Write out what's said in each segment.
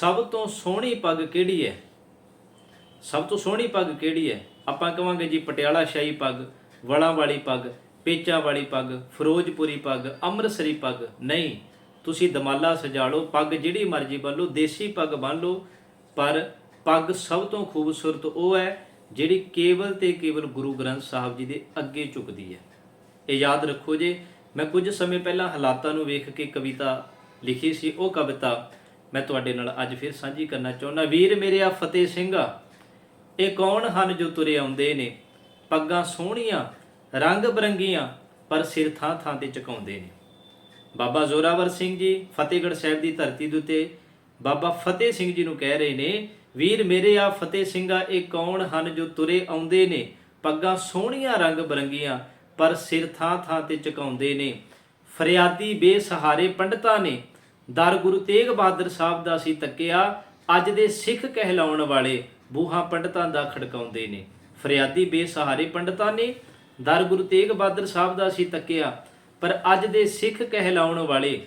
ਸਭ ਤੋਂ ਸੋਹਣੀ ਪੱਗ ਕਿਹੜੀ ਹੈ? ਸਭ ਤੋਂ ਸੋਹਣੀ ਪੱਗ ਕਿਹੜੀ ਹੈ? ਆਪਾਂ ਕਵਾਂਗੇ ਜੀ ਪਟਿਆਲਾ ਸ਼ਾਹੀ ਪੱਗ ਵਲਾਂ ਵਾਲੀ ਪੱਗ ਪੇਚਾਂ ਵਾਲੀ ਪੱਗ, ਫਿਰੋਜ਼ਪੁਰੀ ਪੱਗ, ਅੰਮ੍ਰਿਤਸਰੀ ਪੱਗ। ਨਹੀਂ, ਤੁਸੀਂ ਦਮਾਲਾ ਸਜਾ ਲਓ, ਪੱਗ ਜਿਹੜੀ ਮਰਜ਼ੀ ਬੰਨ ਲਓ, ਦੇਸੀ ਪੱਗ ਬੰਨ ਲਓ, ਪਰ ਪੱਗ ਸਭ ਤੋਂ ਖੂਬਸੂਰਤ ਉਹ ਹੈ ਜਿਹੜੀ ਕੇਵਲ ਤੇ ਕੇਵਲ ਗੁਰੂ ਗ੍ਰੰਥ ਸਾਹਿਬ ਜੀ ਦੇ ਅੱਗੇ ਝੁਕਦੀ ਹੈ। ਇਹ ਯਾਦ ਰੱਖੋ ਜੇ, ਮੈਂ ਕੁਝ ਸਮੇਂ ਪਹਿਲਾਂ ਹਾਲਾਤਾਂ ਨੂੰ ਵੇਖ ਕੇ ਕਵਿਤਾ ਲਿਖੀ ਸੀ, ਉਹ ਕਵਿਤਾ ਮੈਂ ਤੁਹਾਡੇ ਨਾਲ ਅੱਜ ਫਿਰ ਸਾਂਝੀ ਕਰਨਾ ਚਾਹੁੰਦਾ। ਵੀਰ ਮੇਰੇ ਆ ਫਤਿਹ ਸਿੰਘ ਇਹ ਕੌਣ ਹਨ ਜੋ ਤੁਰੇ ਆਉਂਦੇ ਨੇ? ਪੱਗਾਂ ਸੋਹਣੀਆਂ, ਰੰਗ ਬਰੰਗੀਆਂ, ਪਰ ਸਿਰ ਥਾਂ ਥਾਂ ਤੇ ਝੁਕਾਉਂਦੇ ਨੇ। ਬਾਬਾ ਜ਼ੋਰਾਵਰ ਸਿੰਘ ਜੀ, ਫਤਿਹਗੜ੍ਹ ਸਾਹਿਬ ਦੀ ਧਰਤੀ ਦੇ ਉੱਤੇ ਬਾਬਾ ਫਤਿਹ ਸਿੰਘ ਜੀ ਨੂੰ ਕਹਿ ਰਹੇ ਨੇ, ਵੀਰ ਮੇਰੇ ਆ ਫਤਿਹ ਸਿੰਘਾ ਇਹ ਕੌਣ ਹਨ ਜੋ ਤੁਰੇ ਆਉਂਦੇ ਨੇ? ਪੱਗਾਂ ਸੋਹਣੀਆਂ, ਰੰਗ ਬਰੰਗੀਆਂ, ਪਰ ਸਿਰ ਥਾਂ ਥਾਂ ਤੇ ਝੁਕਾਉਂਦੇ ਨੇ। ਫਰਿਆਦੀ ਬੇਸਹਾਰੇ ਪੰਡਤਾਂ ਨੇ ਦਰ ਗੁਰੂ ਤੇਗ ਬਹਾਦਰ ਸਾਹਿਬ ਦਾ ਸੀ ਤੱਕਿਆ, ਅੱਜ ਦੇ ਸਿੱਖ ਕਹਿਲਾਉਣ ਵਾਲੇ ਬੂਹਾ ਪੰਡਤਾਂ ਦਾ ਖੜਕਾਉਂਦੇ ਨੇ। ਫਰਿਆਦੀ ਬੇਸਹਾਰੇ ਪੰਡਤਾਂ ਨੇ ਦਰ ਗੁਰੂ ਤੇਗ ਬਹਾਦਰ ਸਾਹਿਬ ਦਾ ਸੀ ਤੱਕਿਆ, ਪਰ ਅੱਜ ਦੇ ਸਿੱਖ ਕਹਿਲਾਉਣ ਵਾਲੇ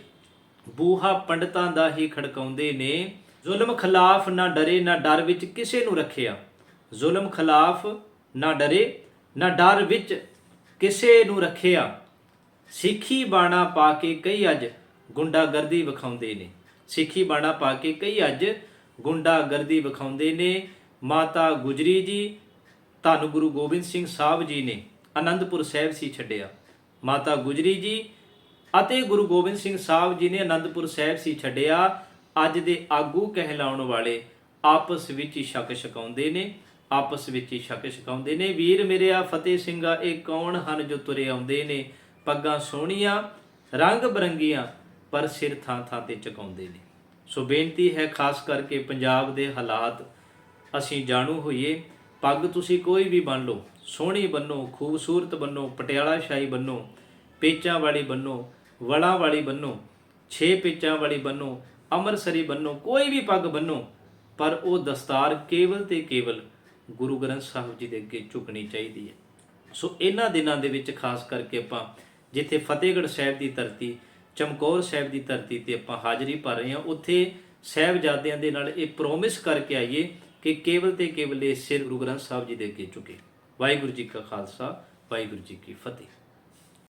ਬੂਹਾ ਪੰਡਤਾਂ ਦਾ ਹੀ ਖੜਕਾਉਂਦੇ ਨੇ। ਜ਼ੁਲਮ ਖਿਲਾਫ ਨਾ ਡਰੇ, ਨਾ ਡਰ ਵਿੱਚ ਕਿਸੇ ਨੂੰ ਰੱਖਿਆ। ਜ਼ੁਲਮ ਖਿਲਾਫ ਨਾ ਡਰੇ, ਨਾ ਡਰ ਵਿੱਚ ਕਿਸੇ ਨੂੰ ਰੱਖਿਆ। ਸਿੱਖੀ ਬਾਣਾ ਪਾ ਕੇ ਕਈ ਅੱਜ ਗੁੰਡਾਗਰਦੀ ਵਿਖਾਉਂਦੇ ਨੇ। ਸਿੱਖੀ ਬਾਣਾ ਪਾ ਕੇ ਕਈ ਅੱਜ ਗੁੰਡਾਗਰਦੀ ਵਿਖਾਉਂਦੇ ਨੇ। ਮਾਤਾ ਗੁਜਰੀ ਜੀ, ਧੰਨ ਗੁਰੂ ਗੋਬਿੰਦ ਸਿੰਘ ਸਾਹਿਬ ਜੀ ਨੇ ਅਨੰਦਪੁਰ ਸਾਹਿਬ ਸੀ ਛੱਡਿਆ। ਮਾਤਾ ਗੁਜਰੀ ਜੀ ਅਤੇ ਗੁਰੂ ਗੋਬਿੰਦ ਸਿੰਘ ਸਾਹਿਬ ਜੀ ਨੇ ਅਨੰਦਪੁਰ ਸਾਹਿਬ ਸੀ ਛੱਡਿਆ। ਅੱਜ ਦੇ ਆਗੂ ਕਹਿਲਾਉਣ ਵਾਲੇ ਆਪਸ ਵਿੱਚ ਹੀ ਸ਼ੱਕ ਛਕਾਉਂਦੇ ਨੇ। ਆਪਸ ਵਿੱਚ ਹੀ ਸ਼ੱਕ ਛਕਾਉਂਦੇ ਨੇ। ਵੀਰ ਮੇਰੇ ਆ ਫਤਿਹ ਸਿੰਘਾ, ਇਹ ਕੌਣ ਹਨ ਜੋ ਤੁਰੇ ਆਉਂਦੇ ਨੇ? ਪੱਗਾਂ ਸੋਹਣੀਆਂ, ਰੰਗ ਬਰੰਗੀਆਂ ਪਰ ਸਿਰ ਥਾਂ ਥਾਂ ਤੇ ਝੁਕਾਉਂਦੇ ਨੇ। ਸੋ ਬੇਨਤੀ ਹੈ ਖਾਸ ਕਰਕੇ ਪੰਜਾਬ ਦੇ ਹਾਲਾਤ ਅਸੀਂ ਜਾਣੂ ਹੋਈਏ। ਪੱਗ ਤੁਸੀਂ ਕੋਈ ਵੀ ਬੰਨ ਲਓ, ਸੋਹਣੀ ਬੰਨੋ, ਖੂਬਸੂਰਤ ਬੰਨੋ ਪਟਿਆਲਾ ਸ਼ਾਹੀ ਬੰਨੋ, ਪੇਚਾਂ ਵਾਲੀ ਬੰਨੋ, ਵਲਾਂ ਵਾਲੀ ਬੰਨੋ, ਛੇ ਪੇਚਾਂ ਵਾਲੀ ਬੰਨੋ, ਅੰਮ੍ਰਿਤਸਰੀ ਬੰਨੋ, ਕੋਈ ਵੀ ਪੱਗ ਬੰਨੋ, ਪਰ ਉਹ ਦਸਤਾਰ ਕੇਵਲ ਤੇ ਕੇਵਲ ਗੁਰੂ ਗ੍ਰੰਥ ਸਾਹਿਬ ਜੀ ਦੇ ਅੱਗੇ ਝੁਕਣੀ ਚਾਹੀਦੀ ਹੈ। ਸੋ ਇਹਨਾਂ ਦਿਨਾਂ ਦੇ ਵਿੱਚ ਖਾਸ ਕਰਕੇ ਆਪਾਂ ਜਿੱਥੇ ਫਤਿਹਗੜ੍ਹ ਸਾਹਿਬ ਦੀ ਧਰਤੀ ਚਮਕੌਰ ਸਾਹਿਬ ਦੀ ਧਰਤੀ ਤੇ ਆਪਾਂ ਹਾਜ਼ਰੀ ਭਰ ਰਹੇ ਹਾਂ। ਉੱਥੇ ਸਾਹਿਬਜ਼ਾਦਿਆਂ ਦੇ ਨਾਲ ਇਹ ਪ੍ਰੋਮਿਸ ਕਰਕੇ ਆਈਏ ਕਿ ਕੇਵਲ ਤੇ ਕੇਵਲ ਇਹ ਸਿਰ ਗੁਰੂ ਗ੍ਰੰਥ ਸਾਹਿਬ ਜੀ ਦੇ ਅੱਗੇ ਝੁਕੇ। ਵਾਹਿਗੁਰੂ ਜੀ ਕਾ ਖਾਲਸਾ, ਵਾਹਿਗੁਰੂ ਜੀ ਕੀ ਫਤਿਹ।